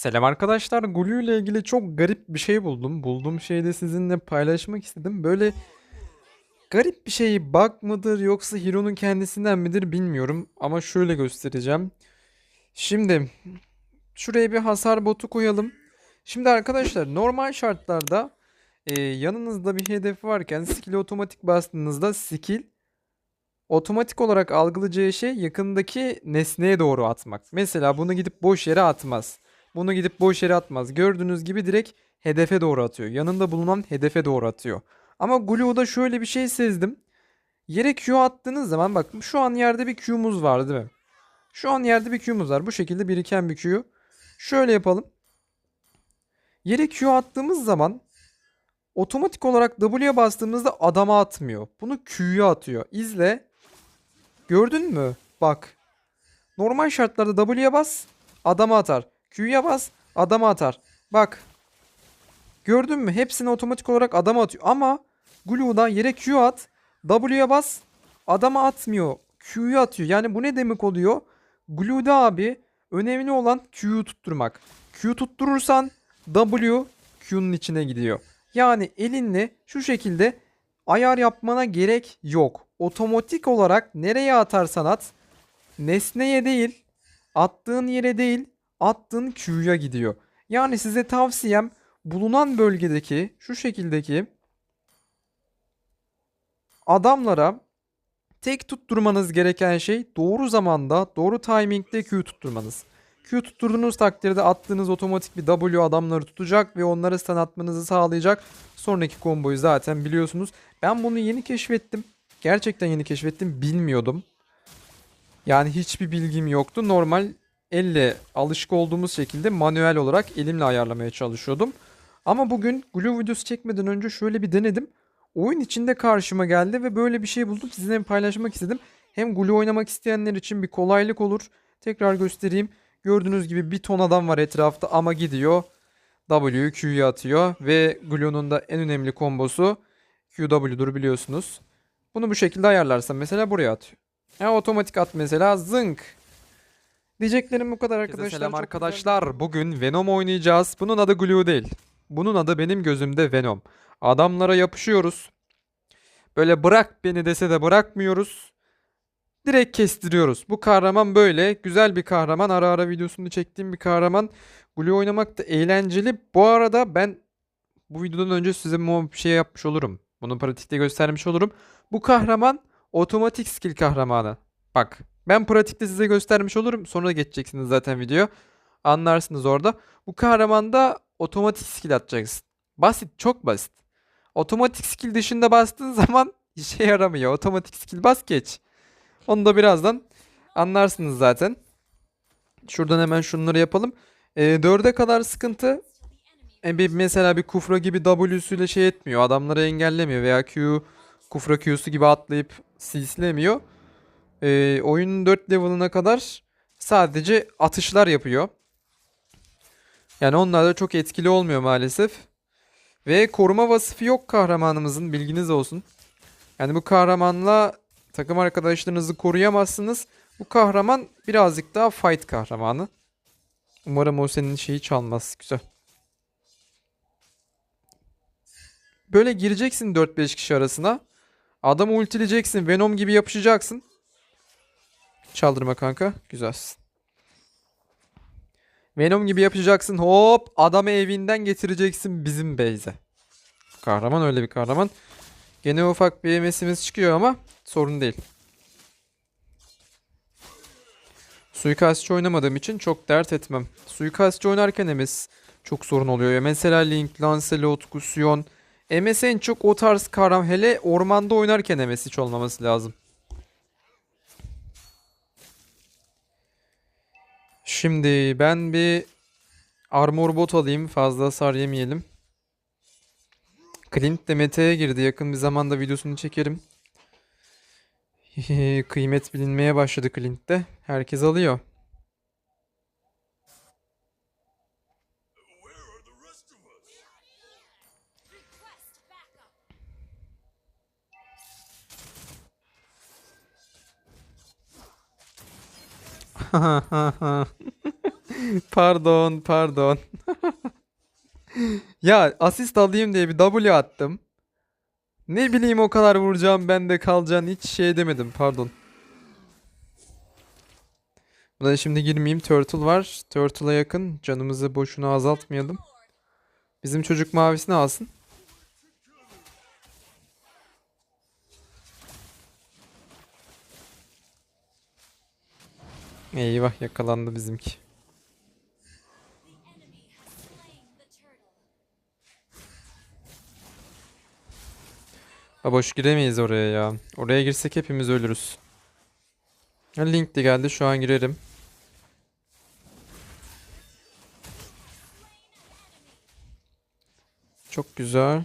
Selam arkadaşlar. Gulu ile ilgili çok garip bir şey buldum. Bulduğum şeyi de sizinle paylaşmak istedim. Böyle garip bir şey bug mıdır yoksa Hero'nun kendisinden midir bilmiyorum. Ama şöyle göstereceğim. Şimdi şuraya bir hasar botu koyalım. Şimdi arkadaşlar normal şartlarda e, yanınızda bir hedef varken skill'i otomatik bastığınızda skill otomatik olarak algılayacağı şey yakındaki nesneye doğru atmak. Mesela bunu gidip boş yere atmaz. Bunu gidip boş yere atmaz. Gördüğünüz gibi direkt hedefe doğru atıyor. Yanında bulunan hedefe doğru atıyor. Ama Glue'da şöyle bir şey sezdim. Yere Q attığınız zaman bak şu an yerde bir Q'muz var değil mi? Şu an yerde bir Q'muz var. Bu şekilde biriken bir Q. Şöyle yapalım. Yere Q attığımız zaman otomatik olarak W'ye bastığımızda adama atmıyor. Bunu Q'ya atıyor. İzle. Gördün mü? Bak. Normal şartlarda W'ye bas, adama atar. Q'ya bas, adama atar. Bak. Gördün mü? Hepsini otomatik olarak adama atıyor. Ama Glue'da yere Q at, W'ye bas, adama atmıyor. Q'yu atıyor. Yani bu ne demek oluyor? Glue'da abi önemli olan Q'yu tutturmak. Q tutturursan W Q'nun içine gidiyor. Yani elinle şu şekilde ayar yapmana gerek yok. Otomatik olarak nereye atarsan at nesneye değil attığın yere değil attığın Q'ya gidiyor. Yani size tavsiyem bulunan bölgedeki şu şekildeki adamlara tek tutturmanız gereken şey doğru zamanda doğru timingde Q tutturmanız. Q tutturduğunuz takdirde attığınız otomatik bir W adamları tutacak ve onları stun atmanızı sağlayacak. Sonraki komboyu zaten biliyorsunuz. Ben bunu yeni keşfettim. Gerçekten yeni keşfettim. Bilmiyordum. Yani hiçbir bilgim yoktu. Normal elle alışık olduğumuz şekilde manuel olarak elimle ayarlamaya çalışıyordum. Ama bugün Glue videosu çekmeden önce şöyle bir denedim. Oyun içinde karşıma geldi ve böyle bir şey buldum. Sizinle paylaşmak istedim. Hem Glue oynamak isteyenler için bir kolaylık olur. Tekrar göstereyim. Gördüğünüz gibi bir ton adam var etrafta ama gidiyor. W'yu Q'ya atıyor ve Glue'nun da en önemli kombosu QW'dur biliyorsunuz. Bunu bu şekilde ayarlarsam mesela buraya atıyor. Ya otomatik at mesela zınk. Diyeceklerim bu kadar arkadaşlar. Selam Çok arkadaşlar. Bugün Venom oynayacağız. Bunun adı Glue değil. Bunun adı benim gözümde Venom. Adamlara yapışıyoruz. Böyle bırak beni dese de bırakmıyoruz. Direkt kestiriyoruz. Bu kahraman böyle. Güzel bir kahraman. Ara ara videosunu çektiğim bir kahraman. Glue oynamak da eğlenceli. Bu arada ben bu videodan önce size bir şey yapmış olurum. Bunu pratikte göstermiş olurum. Bu kahraman otomatik skill kahramanı. Bak ben pratikte size göstermiş olurum. Sonra geçeceksiniz zaten video. Anlarsınız orada. Bu kahramanda otomatik skill atacaksın. Basit çok basit. Otomatik skill dışında bastığın zaman işe yaramıyor. Otomatik skill bas geç. Onu da birazdan anlarsınız zaten. Şuradan hemen şunları yapalım. E, 4'e kadar sıkıntı. E, bir, mesela bir kufra gibi W'süyle şey etmiyor. Adamları engellemiyor veya Q kufra Q'su gibi atlayıp sislemiyor. E, oyunun 4 level'ına kadar sadece atışlar yapıyor. Yani onlar da çok etkili olmuyor maalesef. Ve koruma vasıfı yok kahramanımızın bilginiz olsun. Yani bu kahramanla takım arkadaşlarınızı koruyamazsınız. Bu kahraman birazcık daha fight kahramanı. Umarım o senin şeyi çalmaz. Güzel. Böyle gireceksin 4-5 kişi arasına. Adamı ultileyeceksin. Venom gibi yapışacaksın. Çaldırma kanka. Güzelsin. Venom gibi yapacaksın. Hop adamı evinden getireceksin bizim base'e. Kahraman öyle bir kahraman. Gene ufak bir MS'imiz çıkıyor ama sorun değil. Suikastçı oynamadığım için çok dert etmem. Suikastçı oynarken MS çok sorun oluyor. Ya Mesela Link, Lancelot, Gusion. MS en çok o tarz kahraman. Hele ormanda oynarken MS hiç olmaması lazım. Şimdi ben bir armor bot alayım. Fazla hasar yemeyelim. Clint de meta'ya girdi. Yakın bir zamanda videosunu çekerim. Kıymet bilinmeye başladı Clint'te. Herkes alıyor. pardon, pardon. ya asist alayım diye bir W attım. Ne bileyim o kadar vuracağım ben de kalacağını hiç şey demedim pardon. Buna şimdi girmeyeyim. Turtle var. Turtle'a yakın. Canımızı boşuna azaltmayalım. Bizim çocuk mavisini alsın. Eyvah yakalandı bizimki. Ha boş giremeyiz oraya ya. Oraya girsek hepimiz ölürüz. Ha, Link de geldi şu an girerim. Çok güzel.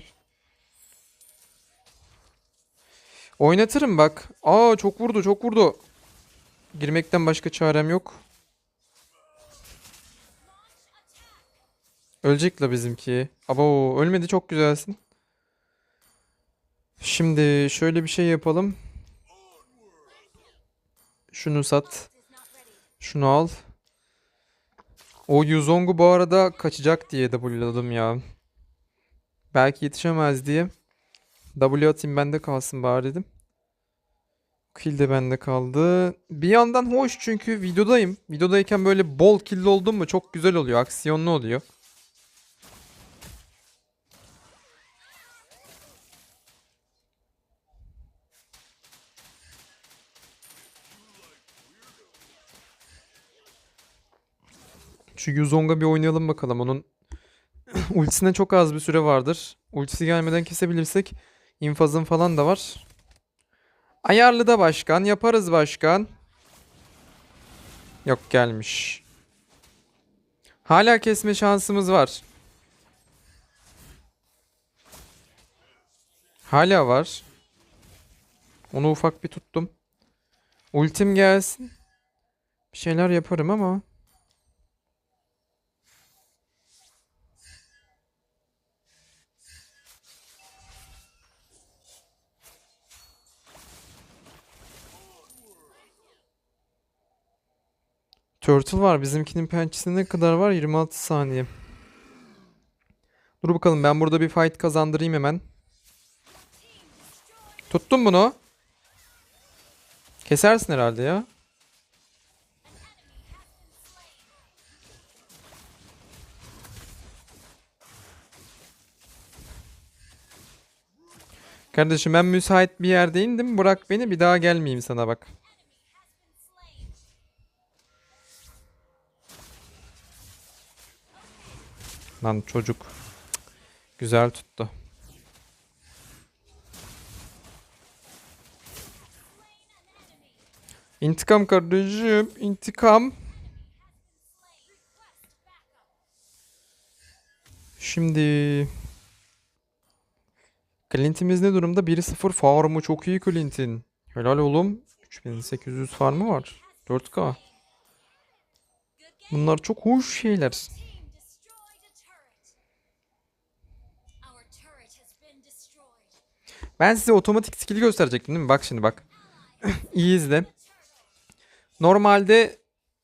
Oynatırım bak. Aa çok vurdu çok vurdu. Girmekten başka çarem yok. Ölecek la bizimki. Abo ölmedi çok güzelsin. Şimdi şöyle bir şey yapalım. Şunu sat. Şunu al. O Yuzong'u bu arada kaçacak diye W'ladım ya. Belki yetişemez diye. W atayım bende kalsın bari dedim. Kill de bende kaldı. Bir yandan hoş çünkü videodayım. Videodayken böyle bol kill oldum mu çok güzel oluyor. Aksiyonlu oluyor. Şu Yuzong'a bir oynayalım bakalım. Onun ultisine çok az bir süre vardır. Ultisi gelmeden kesebilirsek infazın falan da var. Ayarlı da başkan. Yaparız başkan. Yok gelmiş. Hala kesme şansımız var. Hala var. Onu ufak bir tuttum. Ultim gelsin. Bir şeyler yaparım ama. Turtle var. Bizimkinin pençesi ne kadar var? 26 saniye. Dur bakalım ben burada bir fight kazandırayım hemen. Tuttum bunu. Kesersin herhalde ya. Kardeşim ben müsait bir yerde indim. Bırak beni bir daha gelmeyeyim sana bak. Lan çocuk. Güzel tuttu. İntikam kardeşim. intikam. Şimdi Clint'imiz ne durumda? 1-0 farmı çok iyi Clint'in. Helal oğlum. 3800 farmı var. 4K. Bunlar çok hoş şeyler. Ben size otomatik skill'i gösterecektim değil mi? Bak şimdi bak. İyi izle. Normalde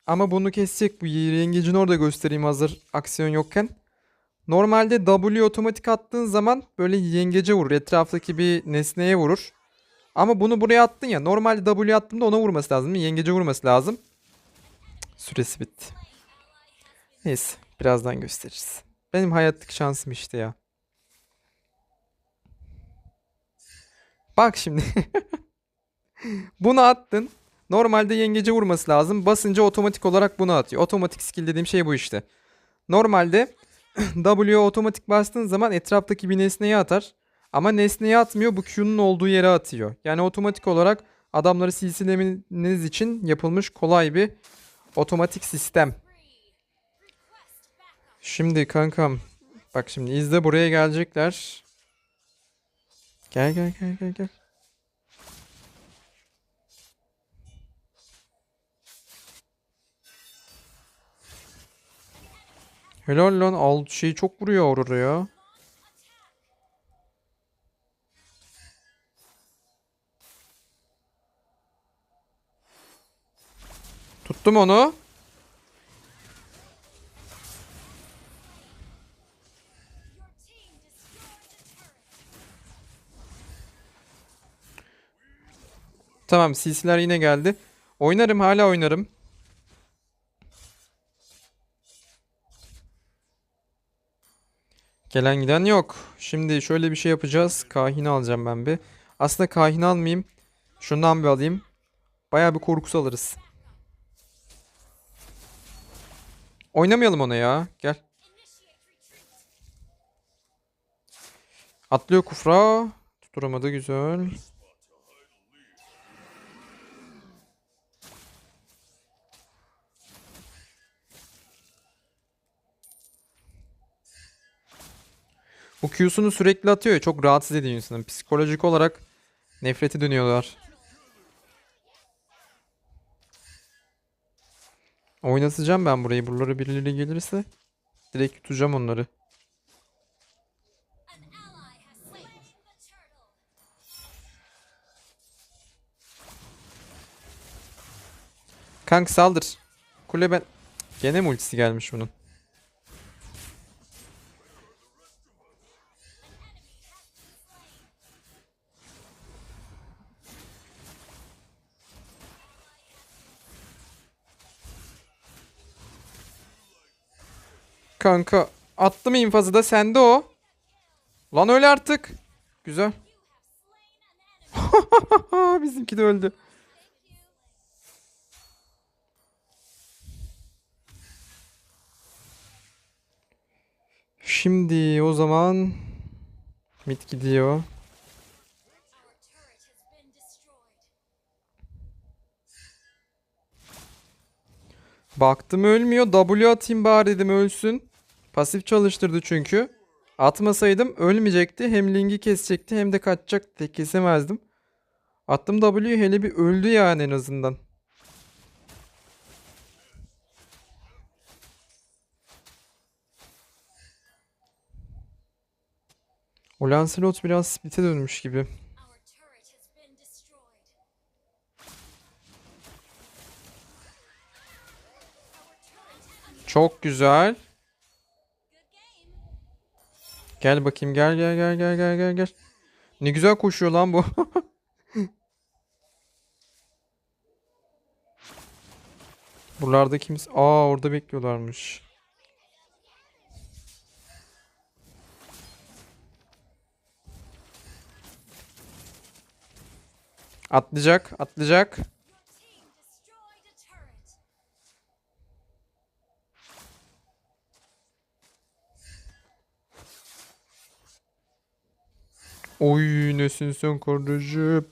ama bunu kesecek bu yengecini orada göstereyim hazır aksiyon yokken. Normalde W otomatik attığın zaman böyle yengece vurur. Etraftaki bir nesneye vurur. Ama bunu buraya attın ya. Normalde W attığımda ona vurması lazım. Yengece vurması lazım. Süresi bitti. Neyse. Birazdan gösteririz. Benim hayattaki şansım işte ya. Bak şimdi. Bunu attın. Normalde yengece vurması lazım. Basınca otomatik olarak bunu atıyor. Otomatik skill dediğim şey bu işte. Normalde W'ye otomatik bastığın zaman etraftaki bir nesneyi atar. Ama nesneyi atmıyor. Bu Q'nun olduğu yere atıyor. Yani otomatik olarak adamları silsilemeniz için yapılmış kolay bir otomatik sistem. Şimdi kankam. Bak şimdi izle buraya gelecekler. Gel gel gel gel gel. Helal lan alt şey çok vuruyor Aurora ya. Tuttum onu. Tamam CC'ler yine geldi. Oynarım hala oynarım. Gelen giden yok. Şimdi şöyle bir şey yapacağız. Kahini alacağım ben bir. Aslında kahini almayayım. Şundan bir alayım. Bayağı bir korkusu alırız. Oynamayalım ona ya. Gel. Atlıyor kufra. Tutturamadı güzel. Bu Q'sunu sürekli atıyor ya çok rahatsız ediyor insanı. Psikolojik olarak nefreti dönüyorlar. Oynatacağım ben burayı. Buralara birileri gelirse direkt tutacağım onları. Kank saldır. Kule ben... Gene mi gelmiş bunun? Kanka attım infazı da sende o. Lan öyle artık. Güzel. Bizimki de öldü. Şimdi o zaman mid gidiyor. Baktım ölmüyor. W atayım bari dedim ölsün. Pasif çalıştırdı çünkü. Atmasaydım ölmeyecekti. Hem Ling'i kesecekti hem de kaçacaktı. Kesemezdim. Attım W hele bir öldü yani en azından. O Lancelot biraz split'e dönmüş gibi. Our turret Gel bakayım gel gel gel gel gel gel gel. Ne güzel koşuyor lan bu. Buralarda kimse... Aa orada bekliyorlarmış. Atlayacak, atlayacak. Nesin sen kardeşim?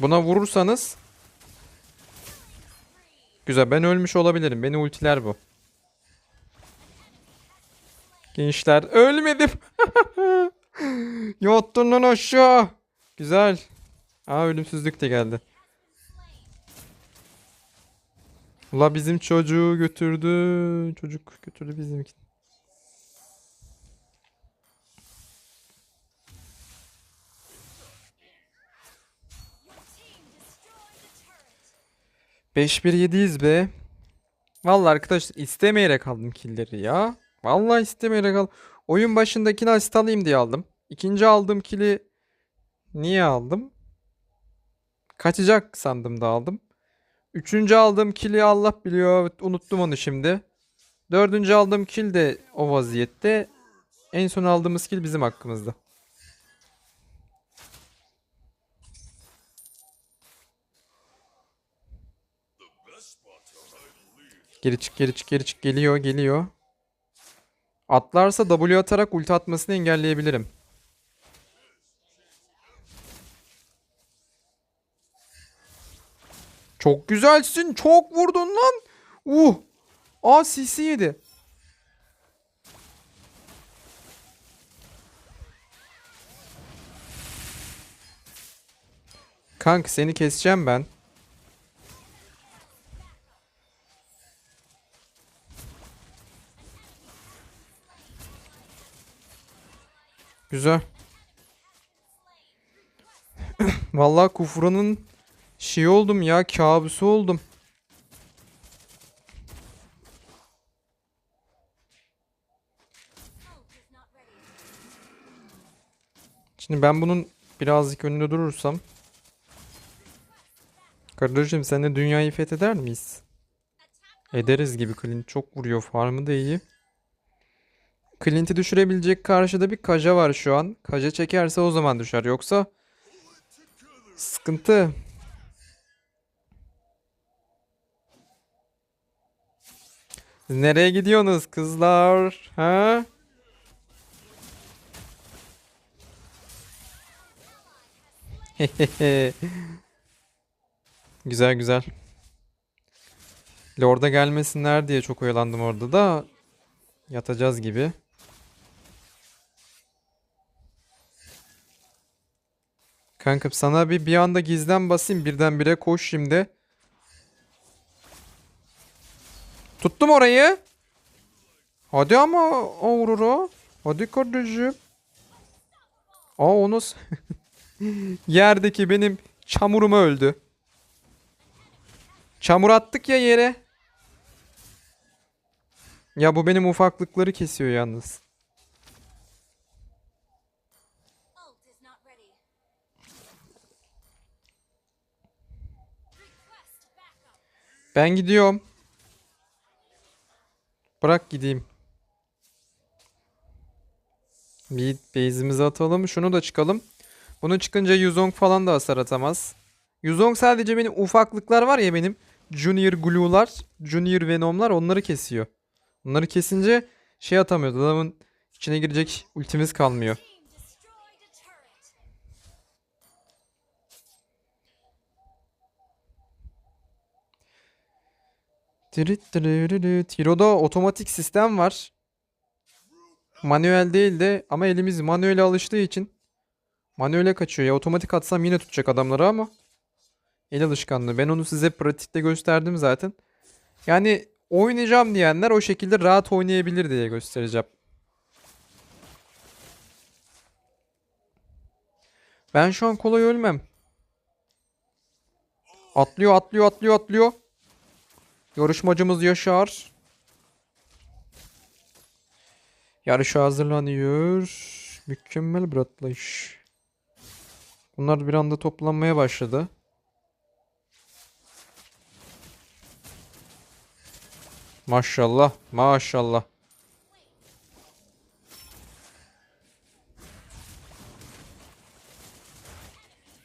Buna vurursanız Güzel ben ölmüş olabilirim. Beni ultiler bu. Gençler ölmedim. Yattın lan aşağı. Güzel. Aa ölümsüzlük de geldi. Ula bizim çocuğu götürdü. Çocuk götürdü bizimki. Turret. 5-1 7'yiz be. Vallahi arkadaşlar istemeyerek aldım killleri ya. Vallahi istemeyerek aldım. Oyun başındakini asist alayım diye aldım. İkinci aldığım kili niye aldım? Kaçacak sandım da aldım. Üçüncü aldığım kili Allah biliyor. Unuttum onu şimdi. Dördüncü aldığım kill de o vaziyette. En son aldığımız kill bizim hakkımızda. Geri çık geri çık geri çık geliyor geliyor. Atlarsa W atarak ulti atmasını engelleyebilirim. Çok güzelsin. Çok vurdun lan. Uh. Aa CC yedi. Kank seni keseceğim ben. Güzel. Vallahi Kufra'nın şey oldum ya kabusu oldum. Şimdi ben bunun birazcık önünde durursam. Kardeşim sen de dünyayı fetheder miyiz? Ederiz gibi Clint çok vuruyor farmı da iyi. Clint'i düşürebilecek karşıda bir Kaja var şu an. Kaja çekerse o zaman düşer yoksa sıkıntı. Siz nereye gidiyorsunuz kızlar? Ha? Güzel güzel. Lord'a gelmesinler diye çok oyalandım orada da yatacağız gibi. Kankam sana bir bir anda gizlen basayım birdenbire koş şimdi. Tuttum orayı. Hadi ama Aurora. Hadi kardeşim. Aa o nasıl? Yerdeki benim çamurum öldü. Çamur attık ya yere. Ya bu benim ufaklıkları kesiyor yalnız. Ben gidiyorum. Bırak gideyim. Bir base'imizi atalım. Şunu da çıkalım. Bunu çıkınca Yuzong falan da hasar atamaz. Yuzong sadece benim ufaklıklar var ya benim. Junior Glue'lar, Junior Venom'lar onları kesiyor. Onları kesince şey atamıyor. Adamın içine girecek ultimiz kalmıyor. Hero'da otomatik sistem var. Manuel değil de ama elimiz manuele alıştığı için manuele kaçıyor ya. Otomatik atsam yine tutacak adamları ama el alışkanlığı. Ben onu size pratikte gösterdim zaten. Yani oynayacağım diyenler o şekilde rahat oynayabilir diye göstereceğim. Ben şu an kolay ölmem. Atlıyor, atlıyor, atlıyor, atlıyor. Yarışmacımız Yaşar. Yarışa hazırlanıyor. Mükemmel bir atlayış. Bunlar bir anda toplanmaya başladı. Maşallah, maşallah.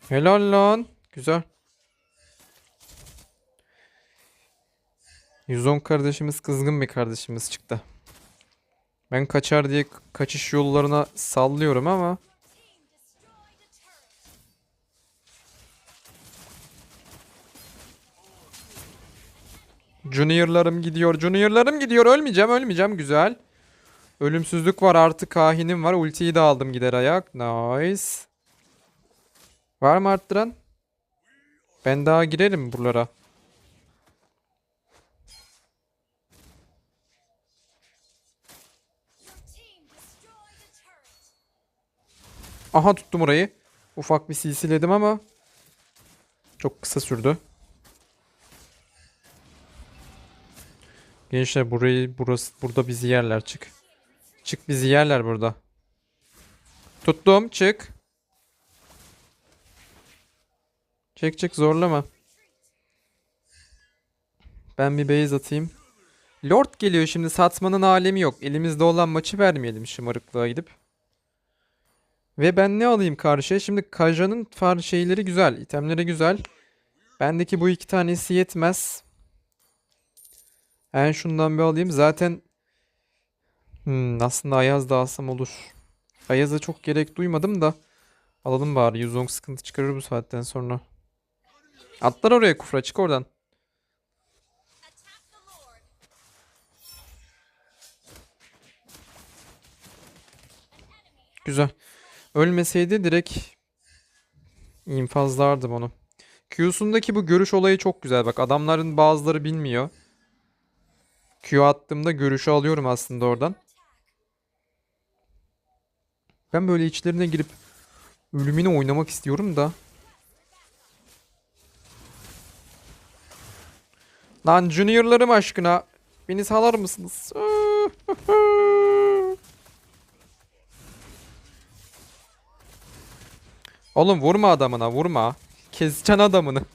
Helal lan. Güzel. 110 kardeşimiz kızgın bir kardeşimiz çıktı. Ben kaçar diye kaçış yollarına sallıyorum ama. Junior'larım gidiyor. Junior'larım gidiyor. Ölmeyeceğim, ölmeyeceğim. Güzel. Ölümsüzlük var. Artı kahinim var. Ultiyi de aldım gider ayak. Nice. Var mı arttıran? Ben daha girerim buralara. Aha tuttum orayı. Ufak bir silsiledim ama çok kısa sürdü. Gençler burayı burası burada bizi yerler çık. Çık bizi yerler burada. Tuttum çık. Çık çık zorlama. Ben bir base atayım. Lord geliyor şimdi satmanın alemi yok. Elimizde olan maçı vermeyelim şımarıklığa gidip. Ve ben ne alayım karşıya? Şimdi Kaja'nın far şeyleri güzel. itemleri güzel. Bendeki bu iki tanesi yetmez. Ben şundan bir alayım. Zaten hmm, aslında Ayaz da alsam olur. Ayaz'a çok gerek duymadım da. Alalım bari. Yuzong sıkıntı çıkarır bu saatten sonra. Atlar oraya kufra. Çık oradan. Güzel. Ölmeseydi direkt infazlardım onu. Q'sundaki bu görüş olayı çok güzel. Bak adamların bazıları bilmiyor. Q attığımda görüşü alıyorum aslında oradan. Ben böyle içlerine girip ölümünü oynamak istiyorum da. Lan juniorlarım aşkına. Beni salar mısınız? Oğlum vurma adamına vurma. Keseceksin adamını.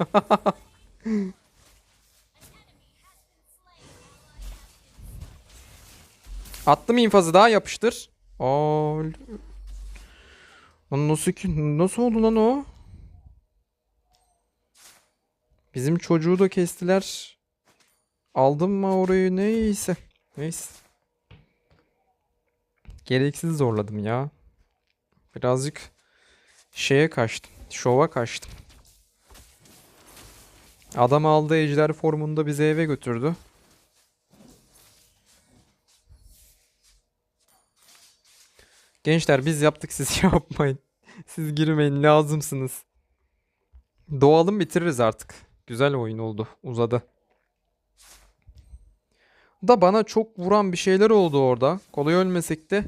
Attım infazı daha yapıştır. Aa, nasıl ki nasıl oldu lan o? Bizim çocuğu da kestiler. Aldım mı orayı neyse. Neyse. Gereksiz zorladım ya. Birazcık şeye kaçtım. Şova kaçtım. Adam aldı ejder formunda bizi eve götürdü. Gençler biz yaptık siz yapmayın. Siz girmeyin lazımsınız. Doğalım bitiririz artık. Güzel oyun oldu. Uzadı. Da bana çok vuran bir şeyler oldu orada. Kolay ölmesek de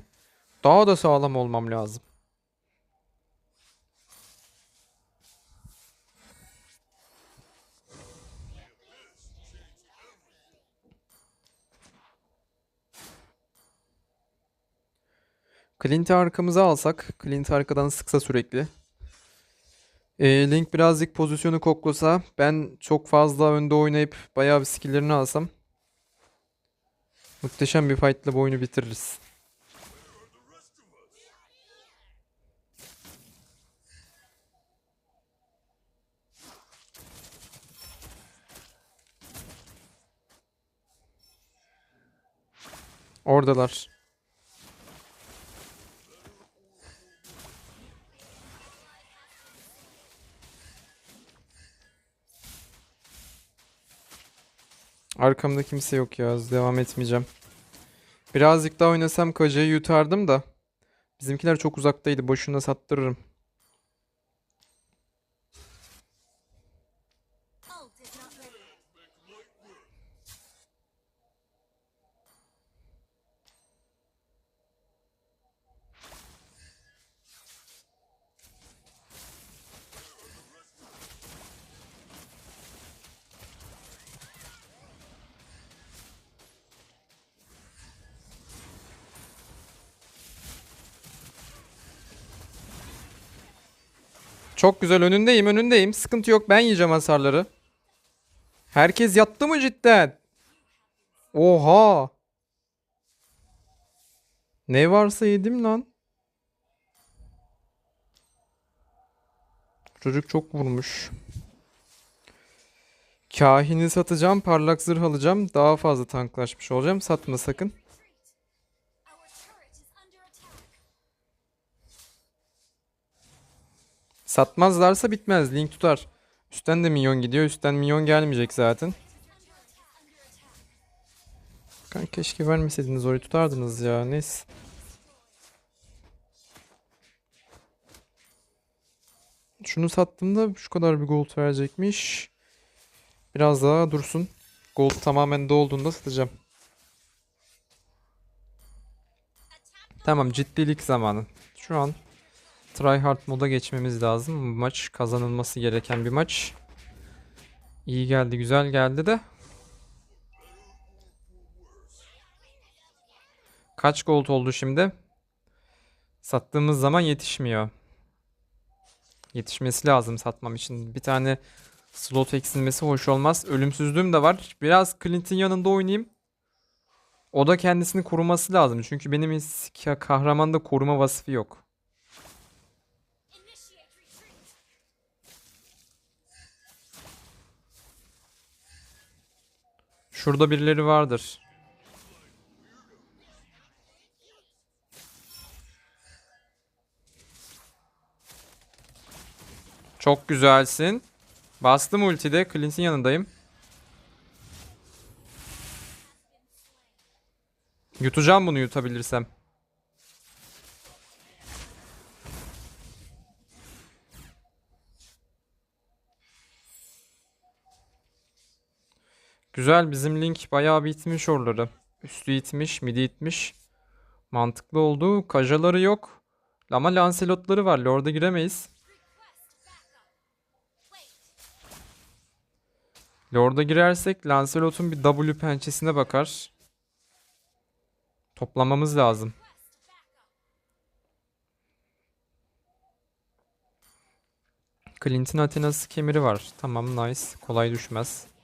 daha da sağlam olmam lazım. Clint'i arkamıza alsak. Clint arkadan sıksa sürekli. Ee, Link birazcık pozisyonu koklasa. Ben çok fazla önde oynayıp bayağı bir skill'lerini alsam. Muhteşem bir fight'la bu oyunu bitiririz. Oradalar. Arkamda kimse yok ya. Devam etmeyeceğim. Birazcık daha oynasam kocayı yutardım da. Bizimkiler çok uzaktaydı. Boşuna sattırırım. Çok güzel önündeyim önündeyim. Sıkıntı yok ben yiyeceğim hasarları. Herkes yattı mı cidden? Oha. Ne varsa yedim lan. Çocuk çok vurmuş. Kahini satacağım, parlak zırh alacağım. Daha fazla tanklaşmış olacağım. Satma sakın. Satmazlarsa bitmez. Link tutar. Üstten de minyon gidiyor. Üstten minyon gelmeyecek zaten. Kanka keşke vermeseydiniz orayı tutardınız ya. Neyse. Şunu sattığımda şu kadar bir gold verecekmiş. Biraz daha dursun. Gold tamamen dolduğunda satacağım. Tamam ciddilik zamanı. Şu an tryhard moda geçmemiz lazım. Bu maç kazanılması gereken bir maç. İyi geldi, güzel geldi de. Kaç gold oldu şimdi? Sattığımız zaman yetişmiyor. Yetişmesi lazım satmam için. Bir tane slot eksilmesi hoş olmaz. Ölümsüzlüğüm de var. Biraz Clint'in yanında oynayayım. O da kendisini koruması lazım. Çünkü benim kahramanda koruma vasfı yok. Şurada birileri vardır. Çok güzelsin. Bastım ultide. Clint'in yanındayım. Yutacağım bunu yutabilirsem. Güzel bizim link bayağı bir itmiş oraları. Üstü itmiş, midi itmiş. Mantıklı oldu. Kajaları yok. Ama Lancelot'ları var. Lord'a giremeyiz. Lord'a girersek Lancelot'un bir W pençesine bakar. Toplamamız lazım. Clint'in Athena'sı kemeri var. Tamam nice. Kolay düşmez.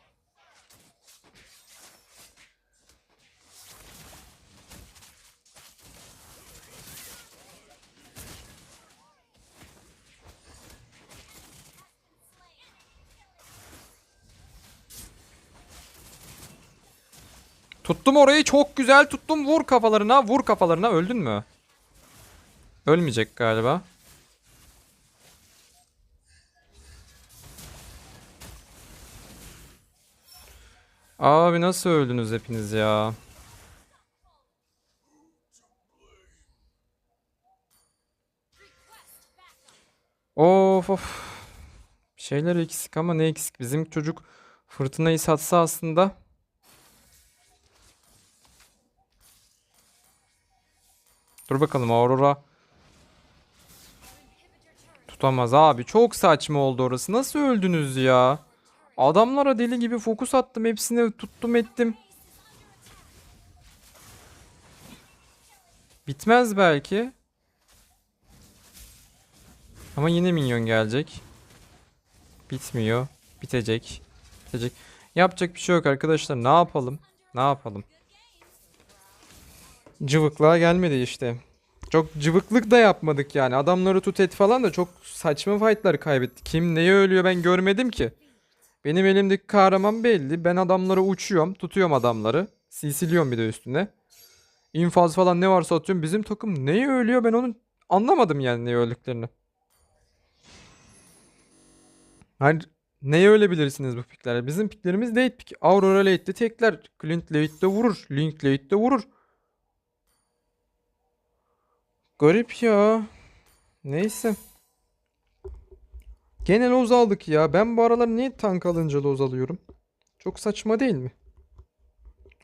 Tuttum orayı çok güzel tuttum. Vur kafalarına, vur kafalarına. Öldün mü? Ölmeyecek galiba. Abi nasıl öldünüz hepiniz ya? Of of. Bir şeyler eksik ama ne eksik? Bizim çocuk fırtınayı satsa aslında. Dur bakalım Aurora. Tutamaz abi. Çok saçma oldu orası. Nasıl öldünüz ya? Adamlara deli gibi fokus attım. Hepsini tuttum ettim. Bitmez belki. Ama yine minyon gelecek. Bitmiyor. Bitecek. Bitecek. Yapacak bir şey yok arkadaşlar. Ne yapalım? Ne yapalım? Cıvıklığa gelmedi işte. Çok cıvıklık da yapmadık yani. Adamları tut et falan da çok saçma fightlar kaybettik. Kim neye ölüyor ben görmedim ki. Benim elimdeki kahraman belli. Ben adamları uçuyorum. Tutuyorum adamları. Silsiliyorum bir de üstüne. İnfaz falan ne varsa atıyorum. Bizim takım neye ölüyor ben onu anlamadım yani neye öldüklerini. Hayır, neye ölebilirsiniz bu piklerle? Bizim piklerimiz late pick. Aurora late'de tekler. Clint late'de vurur. Link late'de vurur. Garip ya. Neyse. Gene loz aldık ya. Ben bu aralar niye tank alınca loz alıyorum? Çok saçma değil mi?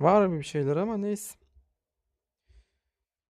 Var bir şeyler ama neyse.